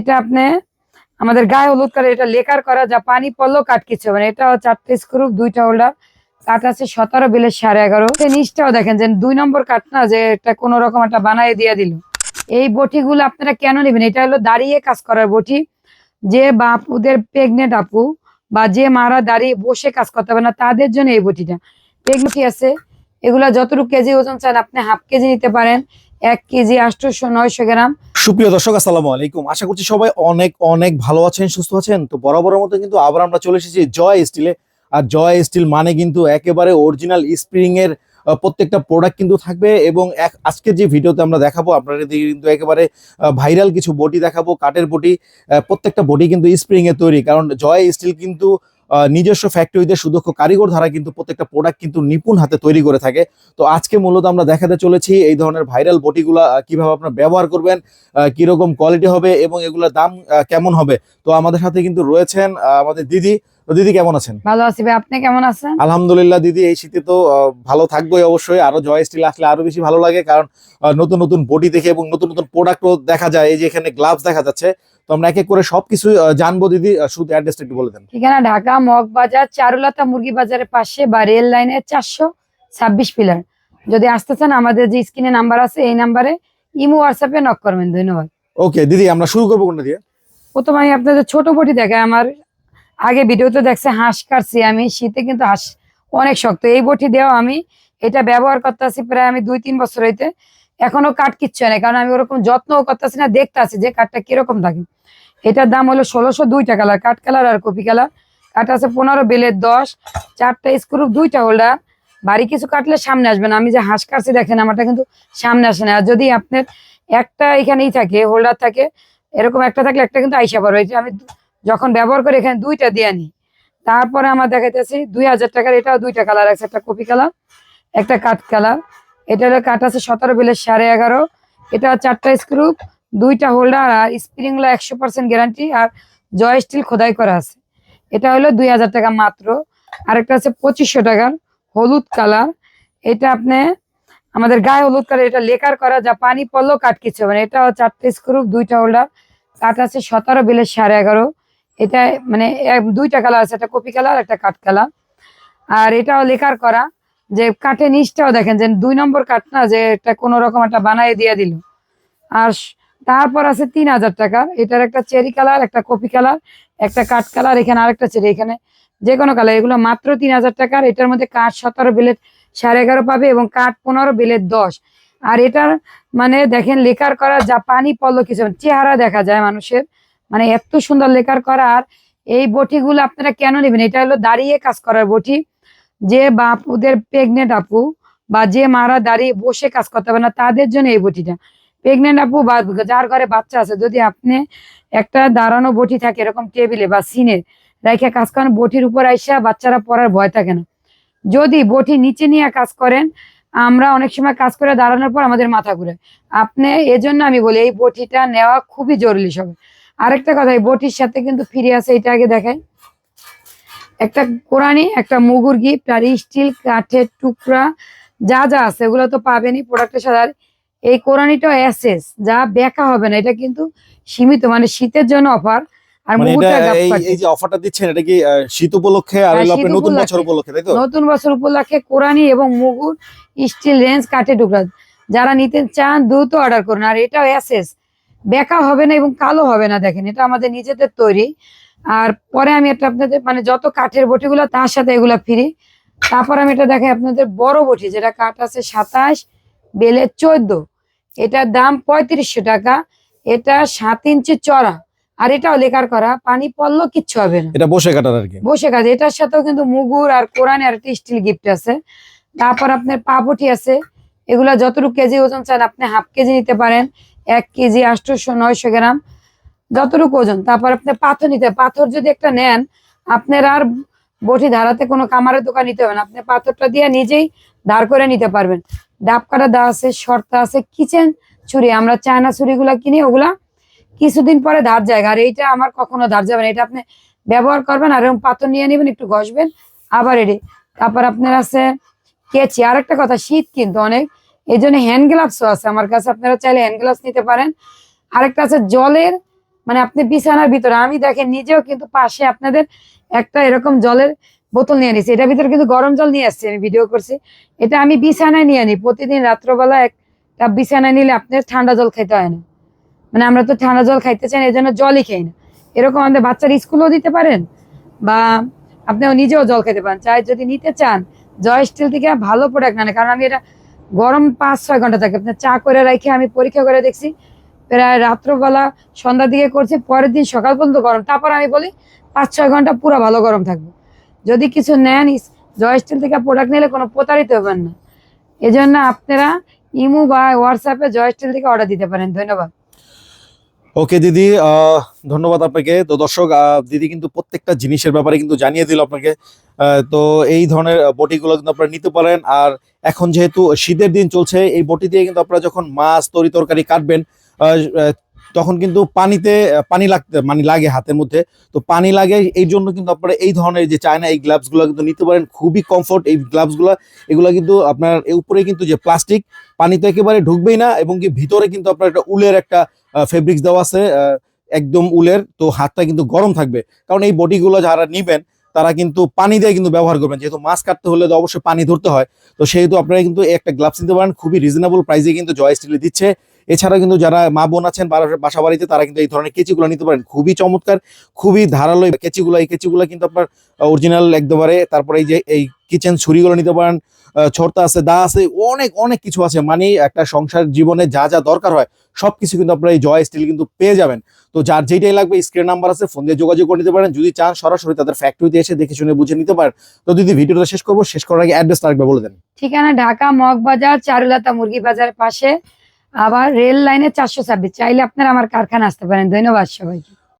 এটা আপনি, আমাদের গায়ে হলুদ কালার, এটা লেকার করা, যা পানি পড়লেও কাট কিছু এটা চারটে স্ক্রু দুইটা হোল্ডার কাঠ আছে সতেরো বিলের সাড়ে এগারো। নিচটাও দেখেন যে দুই নম্বর কাঠ না, যে এটা কোনো রকম একটা বানায় দিয়ে দিল। এই বটিগুলো আপনারা কেন নেবেন? এটা হলো দাঁড়িয়ে কাজ করার বটি। যে বাপুদের প্রেগনেন্ট আপু বা যে মারা দাঁড়িয়ে বসে কাজ করতে হবে না, তাদের জন্য এই বটিটা। প্রেগনেন্টি আছে এগুলা যতটুকু কেজি ওজন চান আপনি হাফ কেজি নিতে পারেন, এক কেজি আটশোশো নয়শো গ্রাম। সুপ্রিয় দর্শক, আসসালামু আলাইকুম। আশা করছি সবাই অনেক অনেক ভালো আছেন, সুস্থ আছেন। তো বরাবরের মতো কিন্তু আবার আমরা চলে এসেছি জয় স্টিলে আর জয় স্টিল মানে কিন্তু একেবারে অরিজিনাল স্প্রিং এর প্রত্যেকটা প্রোডাক্ট কিন্তু থাকবে এবং এক আজকের যে ভিডিওতে আমরা দেখাবো, আপনাদের কিন্তু একেবারে ভাইরাল কিছু বটি দেখাবো, কাঠের বটি প্রত্যেকটা বডি কিন্তু স্প্রিং এর তৈরি। কারণ জয় স্টিল কিন্তু নিজস্ব ফ্যাক্টরিতে সুদক্ষ কারিগর ধারা কিন্তু প্রত্যেকটা প্রোডাক্ট কিন্তু নিপুণ হাতে তৈরি করে থাকে। তো আজকে মূলত আমরা দেখাতে চলেছি এই ধরনের ভাইরাল বটিগুলা কীভাবে আপনার ব্যবহার করবেন কীরকম কোয়ালিটি হবে এবং এগুলোর দাম কেমন হবে। তো আমাদের সাথে কিন্তু রয়েছেন আমাদের দিদি তো দিদি কেমন আছেন? ভালো আছি ভাই আপনি কেমন আছেন? আলহামদুলিল্লাহ দিদি এই শীতে তো ভালো থাকবোই অবশ্যই। আরও জয় স্টিল আসলে আরও বেশি ভালো লাগে কারণ নতুন নতুন বডি দেখে এবং নতুন নতুন প্রোডাক্টও দেখা যায়। এই যে এখানে গ্লাভস দেখা যাচ্ছে তো আমরা এক এক করে সবকিছু জানব দিদি। শুধু অ্যাড্রেসটা একটু বলে দেন। ঠিকানা ঢাকা মগবাজার চারুলতা মুরগি বাজারের পাশে বা রেল লাইনের চারশো ছাব্বিশ পিলার যদি আসতে চান আমাদের যে স্ক্রিনে নাম্বার আছে এই নাম্বারে ইমো হোয়াটসঅ্যাপে নক করবেন। ধন্যবাদ। ওকে দিদি আমরা শুরু করব কোনটা দিয়ে? প্রথম আমি আপনাদের ছোট বটি দেখাই আমার আগে ভিডিওতে দেখছে হাঁস কাটছি আমি, শীতে কিন্তু হাঁস অনেক শক্ত। এই বটি দেওয়া আমি, এটা ব্যবহার করতেছি প্রায় আমি দুই তিন বছর হইতে। এখনও কাঠ কিচ্ছু নেই কারণ আমি ওরকম যত্নও করতেছি না দেখতে যে কাঠটা কীরকম থাকে। এটার দাম হলো ষোলোশো দুইটা কালার, কাঠ কালার আর কপি কালার। কাঠ আছে পনেরো, বেলের দশ, চারটা স্ক্রু দুইটা হোল্ডার। বাড়ি কিছু কাটলে সামনে আসবে না, আমি যে হাঁস কাটছি দেখেন, আমারটা কিন্তু সামনে আসে না। আর যদি আপনার একটা এখানেই থাকে, হোল্ডার থাকে, এরকম একটা থাকলে একটা কিন্তু আইসা পারবে এটা আমি যখন ব্যবহার করে, এখানে দুইটা দিয়ে নিই তারপরে আমার দেখাইতেছি, দুই হাজার টাকার, এটাও দুইটা কালার আছে একটা কপি কালার একটা কাঠ কালার এটা হলো কাঠ আছে সতেরো বিলের সাড়ে এগারো। এটা চারটা স্ক্রু দুইটা হোল্ডার আর স্প্রিংগুলো একশো পার্সেন্ট গ্যারান্টি আর জয় স্টিল খোদাই করা আছে। এটা হলো দুই হাজার টাকা মাত্র। আরেকটা আছে পঁচিশশো টাকার হলুদ কালার এটা আপনি, আমাদের গায়ে হলুদ কালার এটা লেকার করা, যা পানি পড়লেও কাঠ কিছু হবে না। এটা চারটে স্ক্রু দুইটা হোল্ডার কাঠ আছে সতেরো বিলের সাড়ে এগারো। এটা মানে দুইটা কালার আছে, একটা কপি কালার, একটা কাঠ কালার। আর এটাও লেখার করা, যে কাঠের নিচটাও দেখেন, যে দুই নম্বর কাঠ না, যে এটা কোনো রকম একটা বানায় দিয়ে দিল। আর তারপর আছে তিন হাজার টাকার, এটার একটা চেরি কালার, একটা কপি কালার, একটা কাঠ কালার, এখানে আরেকটা চেরি, এখানে যে কোনো কালার, এগুলো মাত্র তিন হাজার টাকার। এটার মধ্যে কাঠ সতেরো বিলের সাড়ে এগারো পাবে এবং কাঠ পনেরো বিলের দশ। আর এটার মানে দেখেন, লেখার করা যা পানি পড়ল কিছু, চেহারা দেখা যায় মানুষের। মানে এত সুন্দর লেখার করার, এই বটিগুলো আপনারা কেন নেবেন? এটা হলো দাঁড়িয়ে কাজ করার বটি। যে বাপুদের প্রেগনেন্ট আপু বা যে মারা দাঁড়িয়ে বসে কাজ করতে না, তাদের জন্য এই বটিটা। প্রেগনেন্ট আপু বা যার ঘরে বাচ্চা আছে, যদি আপনি একটা দাঁড়ানো বটি থাকে এরকম টেবিলে বা সিনে রেখে কাজ করেন, বটির উপর আইসা বাচ্চারা পড়ার ভয় থাকে না। যদি বটি নিচে নিয়ে কাজ করেন, আমরা অনেক সময় কাজ করে দাঁড়ানোর পর আমাদের মাথা ঘুরে। আপনি, এজন্য আমি বলি, এই বটিটা নেওয়া খুবই জরুরি সব আরেকটা কথা এই বটির সাথে কিন্তু ফিরে আছে এটা আগে দেখাই। একটা কোরআনি একটা মুগুর গিফট আর স্টিল কাঠের টুকরা যা যা আছে এগুলো তো পাবেনই প্রোডাক্টের সাথে। আর এই কোরআনিটা এসএস যা বেকা হবে না এটা কিন্তু সীমিত মানে শীতের জন্য অফার আর মানে এটা মুগুরটা গাপ এই যে অফারটা দিচ্ছেন এটা কি শীত উপলক্ষে আর হ্যাঁ, হলো শীত নতুন বছর উপলক্ষে তাই তো? নতুন বছর উপলক্ষে কোরআনি এবং মুগুর স্টিল রেঞ্জ কাঠে টুকরা। যারা নিতে চান দ্রুত অর্ডার করুন। আর এটাও এসএস বেকা হবে না এবং কালো হবে না দেখেন এটা আমাদের নিজেদের তৈরি। আর পরে আমি এটা আপনাদের মানে যত কাঠের বটিগুলো তার সাথে এগুলো ফিরি। তারপর আমি এটা দেখাই আপনাদের বড় বটি যেটা কাঠ আছে সাতাশ বেলে চোদ্দ। এটার দাম পঁয়ত্রিশশো টাকা এটা সাত ইঞ্চি চড়া। আর এটাও লেখার করা পানি পড়লেও কিচ্ছু হবে না। এটা বসে কাটার আর কি? বসে কাজ এটার সাথেও কিন্তু মুগুর আর কোরআন আর একটা স্টিল গিফট আছে। তারপর আপনার পাপটি আছে এগুলা যতটুকু কেজি ওজন চান আপনি হাফ কেজি নিতে পারেন, এক কেজি আটশোশো নয়শো গ্রাম, যতটুকু ওজন। তারপর আপনি পাথর নিতে পাথর যদি একটা নেন, আপনার আর বটি ধারাতে কোনো কামারের দোকান নিতে হবে না। আপনি পাথরটা দিয়ে নিজেই ধার করে নিতে পারবেন। ডাব কাটা দেওয়া আছে, শর্তা আছে, কিচেন ছুরি। আমরা চায়না ছুরিগুলা কিনি, ওগুলা কিছুদিন পরে ধার যায়। আর এইটা আমার কখনো ধার যাবে না। এটা আপনি ব্যবহার করবেন আর এরকম পাথর নিয়ে নেবেন, একটু ঘষবেন, আবার এটি তারপর আপনার আছে কেচি। আর একটা কথা, শীত কিন্তু অনেক এই জন্য হ্যান্ড গ্লাভসও আছে। আমার কাছে আপনারা চাইলে হ্যান্ড গ্লাভস নিতে পারেন। আরেকটা আছে জলের মানে আপনি বিছানার ভিতরে। আমি দেখেন নিজেও কিন্তু পাশে আপনাদের একটা এরকম জলের বোতল নিয়ে নিছি। এটার ভিতরে কিন্তু গরম জল নিয়ে আসছি, আমি ভিডিও করছি। এটা আমি বিছানায় নিয়ে নিই প্রতিদিন রাত্রবেলা এক কাপ বিছানায় নিলে আপনার ঠান্ডা জল খেতে হয় না। মানে আমরা তো ঠান্ডা জল খাইতে চাই এই জন্য জলই খাই না। এরকম আমাদের বাচ্চার স্কুলেও দিতে পারেন, বা আপনিও নিজেও জল খেতে পারেন। চাই যদি নিতে চান জয় স্টিল থেকে ভালো প্রোডাক্ট না কারণ আমি এটা গরম পাঁচ ছয় ঘণ্টা থাকে। আপনার চা করে রেখে আমি পরীক্ষা করে দেখছি, প্রায় রাত্রবেলা সন্ধ্যার দিকে করছি, পরের দিন সকাল পর্যন্ত গরম। তারপর আমি বলি পাঁচ ছয় ঘণ্টা পুরো ভালো গরম থাকবে। যদি কিছু নেন জয় স্টিল থেকে প্রোডাক্ট নিলে কোনো প্রতারিত হবেন না। এজন্য আপনারা ইমু বা হোয়াটসঅ্যাপে জয় স্টিল থেকে অর্ডার দিতে পারেন। ধন্যবাদ। ওকে, দিদি ধন্যবাদ আপনাকে। তো দর্শক দিদি কিন্তু প্রত্যেকটা জিনিসের ব্যাপারে কিন্তু জানিয়ে দিল আপনাকে। তো এই ধরনের বটিগুলো কিন্তু আপনারা নিতে পারেন। আর এখন যেহেতু শীতের দিন চলছে, এই বটি দিয়ে কিন্তু আপনারা যখন মাছ, তরি তরকারি কাটবেন তখন কিন্তু পানিতে পানি লাগতে মানে লাগে হাতের মধ্যে। তো পানি লাগে, এই জন্য কিন্তু আপনারা এই ধরনের যে চায়না, এই গ্লাভসগুলো কিন্তু নিতে পারেন। খুবই কমফোর্ট এই গ্লাভসগুলো এগুলো কিন্তু আপনার উপরে কিন্তু যে প্লাস্টিক পানি তো একেবারে ঢুকবেই না, এবং কি ভিতরে কিন্তু আপনার একটা উলের একটা ফেব্রিক্স দেওয়া আছে একদম উলের, তো হাতটা কিন্তু গরম থাকবে। কারণ এই বডিগুলো যারা নিবেন, তারা কিন্তু পানি দিয়ে কিন্তু ব্যবহার করবেন। যেহেতু মাছ কাটতে হলে তো অবশ্যই পানি ধরতে হয়। তো সেহেতু আপনারা কিন্তু একটা গ্লাভস নিতে পারেন। খুবই রিজনেবল প্রাইসে কিন্তু জয় স্টিলে দিচ্ছে। এছাড়া কিন্তু যারা মা বোন আছেন, বাসা বাড়িতে, তারা কিন্তু এই ধরনের কেচিগুলো নিতে পারেন। খুবই চমৎকার, খুবই ধারালো কেচিগুলো, এই কেচিগুলো কিন্তু আপনার অরিজিনাল একদমবারে তারপরে এই যে এই কিচেন ছুরিগুলো নিতে পারেন ছর্তা আছে, দা আছে, অনেক অনেক কিছু আছে। মানে একটা সংসার জীবনে যা যা দরকার হয়, সবকিছু কিন্তু আপনারা এই জয় স্টিল কিন্তু পেয়ে যাবেন। তো যার যেটাই লাগবে স্ক্রিন নাম্বার আছে ফোন দিয়ে যোগাযোগ করে নিতে পারেন। যদি চান সরাসরি তাদের ফ্যাক্টরিতে এসে দেখে শুনে বুঝে নিতে পারেন। তো দিদি, ভিডিওটা শেষ করব, শেষ করার আগে অ্যাড্রেস আরেকবার বলে দেন। ঠিকানা ঢাকা মগবাজার, চারুলতা মুরগি বাজারের পাশে। আবার রেল লাইনে চারশো ছাব্বিশ চাইলে আপনারা আমার কারখানা আসতে পারেন। ধন্যবাদ সবাইকে।